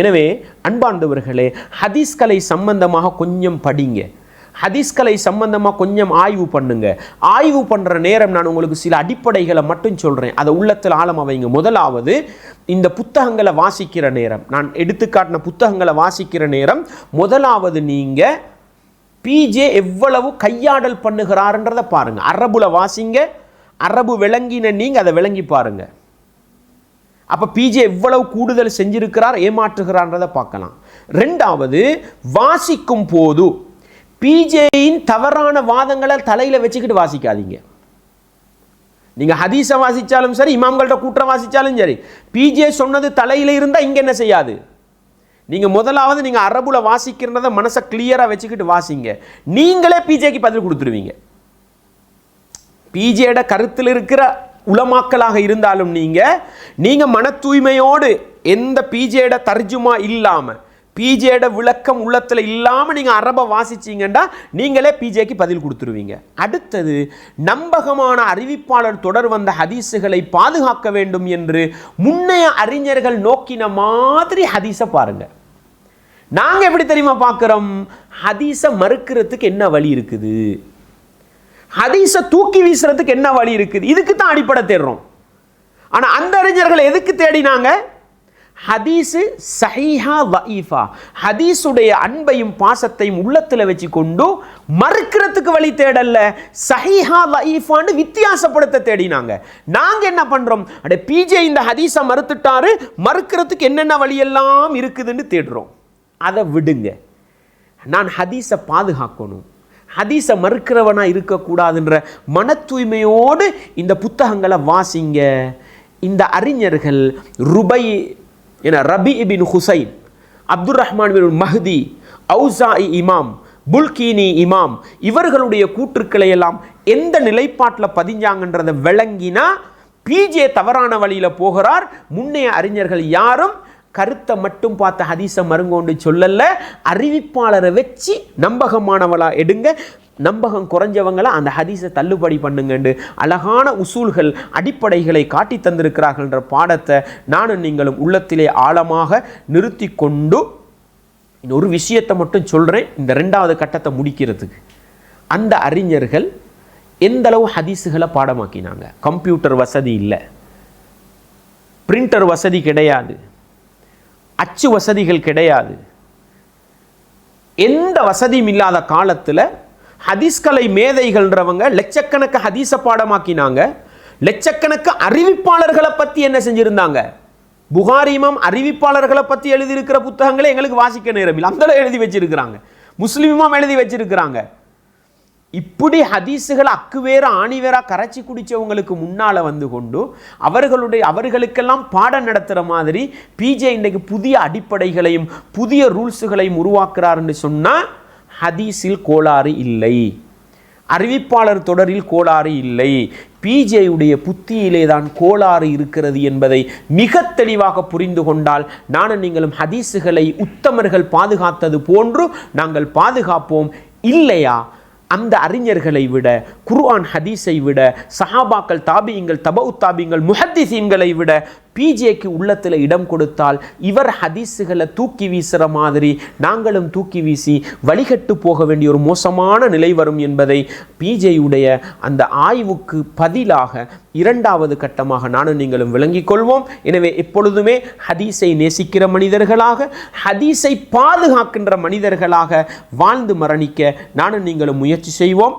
எனவே அன்பார்ந்தவர்களே ஹதீஸ்கலை சம்பந்தமாக கொஞ்சம் படிங்க. ஹதீஸ்கலை சம்பந்தமாக கொஞ்சம் ஆய்வு பண்ணுங்க. ஆய்வு பண்ணுற நேரம் நான் உங்களுக்கு சில அடிப்படைகளை மட்டும் சொல்கிறேன் அதை உள்ளத்தில் ஆழம் வைங்க. முதலாவது இந்த புத்தகங்களை வாசிக்கிற நேரம். நான் எடுத்துக்காட்டின புத்தகங்களை வாசிக்கிற நேரம். முதலாவது நீங்கள் பிஜே எவ்வளவு கையாடல் பண்ணுகிறாருன்றதை பாருங்கள் அரபுல வாசிங்க. அரபு விளங்கின நீங்கள் அதை விளங்கி பாருங்கள் அப்போ பிஜே எவ்வளவு கூடுதல் செஞ்சிருக்கிறார் ஏமாற்றுகிறான்றதை பார்க்கலாம். ரெண்டாவது வாசிக்கும் போது பிஜேயின் தவறான வாதங்களை தலையில் வச்சுக்கிட்டு வாசிக்காதீங்க. நீங்கள் ஹதீஸை வாசித்தாலும் சரி இமாம்கள்ட்ட கூட்டம் வாசித்தாலும் சரி பிஜே சொன்னது தலையில் இருந்தால் இங்கே என்ன செய்யாது? நீங்கள் முதலாவது நீங்கள் அரபுல வாசிக்கிறத மனசை கிளியராக வச்சுக்கிட்டு வாசிங்க. நீங்களே பிஜேக்கு பதில் கொடுத்துருவீங்க. பிஜேட கருத்தில் இருக்கிற உலமாக்களாக இருந்தாலும் நீங்கள் நீங்கள் மன தூய்மையோடு எந்த பிஜேட தர்ஜுமா இல்லாமல் பிஜேட விளக்கம் உள்ளத்தில் இல்லாமல் நீங்கள் அரபை வாசிச்சீங்கன்னா நீங்களே பிஜேக்கு பதில் கொடுத்துருவீங்க. அடுத்தது நம்பகமான அறிவிப்பாளர் தொடர் வந்த ஹதீஸுகளை பாதுகாக்க வேண்டும் என்று முன்னைய அறிஞர்கள் நோக்கின மாதிரி ஹதீஸை பாருங்க. நாங்கள் எப்படி தெரியுமா பார்க்குறோம் ஹதீஸை மறுக்கிறதுக்கு என்ன வழி இருக்குது? ஹதீஸை தூக்கி வீசுறதுக்கு என்ன வழி இருக்குது? இதுக்கு தான் அடிப்படை தேடுறோம். ஆனால் அந்த அறிஞர்கள் எதுக்கு தேடினாங்க? ஹதீஸு சஹீஹா வஈஃபா ஹதீஸுடைய அன்பையும் பாசத்தையும் உள்ளத்தில் வச்சு கொண்டு மறுக்கிறதுக்கு வழி தேடல்ல. சஹீஹா வஈஃபான்னு வித்தியாசப்படுத்த தேடினாங்க. நாங்கள் என்ன பண்ணுறோம் அட பிஜே இந்த ஹதீஸை மறுத்துட்டாரு மறுக்கிறதுக்கு என்னென்ன வழியெல்லாம் இருக்குதுன்னு தேடுறோம். அதை விடுங்க. நான் ஹதீஸை பாதுகாக்கணும். ஹதீஸை மறுக்கிறவனாக இருக்கக்கூடாதுன்ற மன தூய்மையோடு இந்த புத்தகங்களை வாசிங்க. இந்த அறிஞர்கள் ருபை என Rabi ibn Hussain Abdul Rahman bin Ausa Awzai இமாம் புல்கீனி இமாம் இவர்களுடைய கூற்றுக்களை எல்லாம் எந்த நிலைப்பாட்டில் பதிஞ்சாங்கன்றதை விளங்கினா பிஜே தவறான வழியில் போகிறார். முன்னைய அறிஞர்கள் யாரும் கருத்தை மட்டும் பார்த்த ஹதீஸை மருங்கோண்டு சொல்லல. அறிவிப்பாளரை வச்சு நம்பகமானவளா எடுங்க. நம்பகம் குறைஞ்சவங்கள அந்த ஹதீஸை தள்ளுபடி பண்ணுங்கண்டு. அழகான உசூல்கள் அடிப்படைகளை காட்டி தந்திருக்கிறார்கள்ன்ற பாடத்தை நானும் நீங்களும் உள்ளத்திலே ஆழமாக நிறுத்தி கொண்டு ஒரு விஷயத்தை மட்டும் சொல்கிறேன் இந்த ரெண்டாவது கட்டத்தை முடிக்கிறதுக்கு. அந்த அறிஞர்கள் எந்தளவு ஹதீஸுகளை பாடமாக்கினாங்க? கம்ப்யூட்டர் வசதி இல்லை. பிரிண்டர் வசதி கிடையாது. அச்சு வசதிகள் கிடையாது. எந்த வசதியும் இல்லாத காலத்தில் ஹதீஸ்கலை மேதைகள்ன்றவங்க லட்சக்கணக்கு ஹதீஸை பாடமாக்கினாங்க. லட்சக்கணக்கு அறிவிப்பாளர்களை பற்றி என்ன செஞ்சுருந்தாங்க? புகாரிமம் அறிவிப்பாளர்களை பற்றி எழுதியிருக்கிற புத்தகங்களை எங்களுக்கு வாசிக்க நேரம் இல்லை. அந்த எழுதி வச்சிருக்கிறாங்க. முஸ்லீமும் எழுதி வச்சிருக்கிறாங்க. இப்படி ஹதீஸுகள் அக்கு ஆணிவேரா கரைச்சி குடித்தவங்களுக்கு முன்னால் வந்து கொண்டு அவர்களுடைய அவர்களுக்கெல்லாம் பாடம் நடத்துகிற மாதிரி பிஜே இன்றைக்கு புதிய அடிப்படைகளையும் புதிய ரூல்ஸுகளையும் உருவாக்குறாருன்னு சொன்னால் ஹதீஸில் கோளாறு இல்லை. அறிவிப்பாளர் தொடரில் கோளாறு இல்லை. பிஜேயுடைய புத்தியிலே தான் கோளாறு இருக்கிறது என்பதை மிக தெளிவாக புரிந்து கொண்டால் நானும் நீங்களும் ஹதீஸுகளை உத்தமர்கள் பாதுகாத்தது போன்று நாங்கள் பாதுகாப்போம். இல்லையா? அந்த அறிஞர்களை விட குர்ஆன் ஹதீஸை விட சஹாபாக்கள் தாபியங்கள் தபவு தாபியங்கள் முஹத்திசீன்களை விட பிஜேக்கு உள்ளத்தில் இடம் கொடுத்தால் இவர் ஹதீஸுகளை தூக்கி வீசுகிற மாதிரி நாங்களும் தூக்கி வீசி வழிகட்டு போக வேண்டிய ஒரு மோசமான நிலை வரும் என்பதை பிஜேயுடைய அந்த ஆய்வுக்கு பதிலாக இரண்டாவது கட்டமாக நானும் நீங்களும் விளங்கிக் கொள்வோம். எனவே எப்பொழுதுமே ஹதீஸை நேசிக்கிற மனிதர்களாக ஹதீஸை பாதுகாக்கின்ற மனிதர்களாக வாழ்ந்து மரணிக்க நானும் நீங்களும் முயற்சி செய்வோம்.